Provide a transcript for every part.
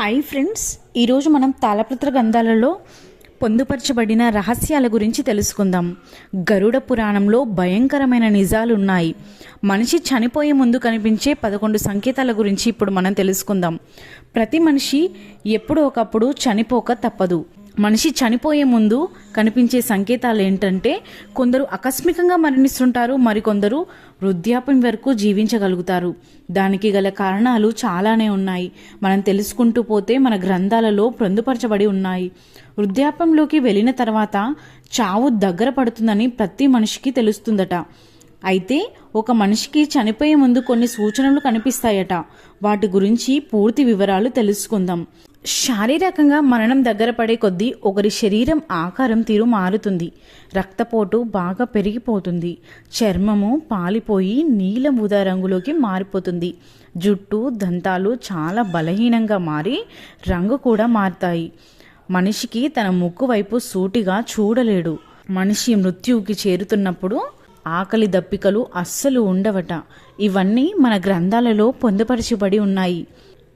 Hi friends ఈరోజు మనం తాళపత్ర గ్రంథాలలో పొందుపరచబడిన రహస్యాల గురించి తెలుసుకుందాం. గరుడ పురాణంలో భయంకరమైన నిజాలు ఉన్నాయి మనిషి చనిపోయే ముందు కనిపించే పదకొండు సంకేతాల గురించి ఇప్పుడు మనం తెలుసుకుందాం. ప్రతి మనిషి ఎప్పుడో ఒకప్పుడు చనిపోక తప్పదు. మనిషి చనిపోయే ముందు కనిపించే సంకేతాలు ఏంటంటే కొందరు ఆకస్మికంగా మరణిస్తుంటారు మరికొందరు వృద్ధాప్యం వరకు జీవించగలుగుతారు. దానికి గల కారణాలు చాలానే ఉన్నాయి. మనం తెలుసుకుంటూ పోతే మన గ్రంథాలలో పొందుపరచబడి ఉన్నాయి. వృద్ధాప్యంలోకి వెళ్ళిన తర్వాత చావు దగ్గర పడుతుందని ప్రతి మనిషికి తెలుస్తుందట. అయితే ఒక మనిషికి చనిపోయే ముందు కొన్ని సూచనలు కనిపిస్తాయట. వాటి గురించి పూర్తి వివరాలు తెలుసుకుందాం. శారీరకంగా మరణం దగ్గర పడే కొద్దీ ఒకరి శరీరం ఆకారం తీరు మారుతుంది. రక్తపోటు బాగా పెరిగిపోతుంది. చర్మము పాలిపోయి నీలం ఉదా రంగులోకి మారిపోతుంది. జుట్టు దంతాలు చాలా బలహీనంగా మారి రంగు కూడా మారుతాయి. మనిషికి తన ముక్కు వైపు సూటిగా చూడలేడు. మనిషి మృత్యువుకి చేరుతున్నప్పుడు ఆకలి దప్పికలు అస్సలు ఉండవట. ఇవన్నీ మన గ్రంథాలలో పొందుపరచబడి ఉన్నాయి.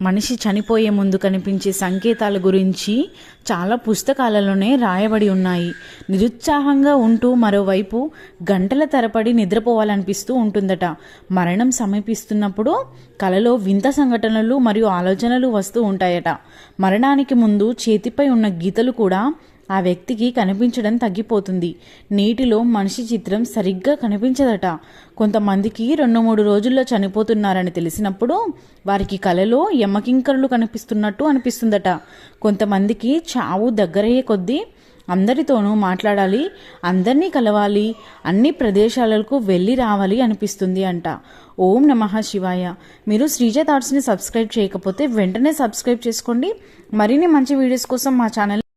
మనిషి చనిపోయే ముందు కనిపించే సంకేతాల గురించి చాలా పుస్తకాలలోనే రాయబడి ఉన్నాయి. నిరుత్సాహంగా ఉంటూ మరోవైపు గంటల తరబడి నిద్రపోవాలనిపిస్తూ ఉంటుందట. మరణం సమీపిస్తున్నప్పుడు కలలో వింత సంఘటనలు మరియు ఆలోచనలు వస్తూ ఉంటాయట. మరణానికి ముందు చేతిపై ఉన్న గీతలు కూడా ఆ వ్యక్తికి కనిపించడం తగ్గిపోతుంది. నీటిలో మనిషి చిత్రం సరిగ్గా కనిపించదట. కొంతమందికి రెండు మూడు రోజుల్లో చనిపోతున్నారని తెలిసినప్పుడు వారికి కలలో యమకింకరులు కనిపిస్తున్నట్టు అనిపిస్తుందట. కొంతమందికి చావు దగ్గరయ్యే కొద్దీ అందరితోనూ మాట్లాడాలి అందరినీ కలవాలి అన్ని ప్రదేశాలకు వెళ్ళి రావాలి అనిపిస్తుంది అంట. ఓం నమ శివాయ. మీరు శ్రీజ థాట్స్ని సబ్స్క్రైబ్ చేయకపోతే వెంటనే సబ్స్క్రైబ్ చేసుకోండి. మరిన్ని మంచి వీడియోస్ కోసం మా ఛానల్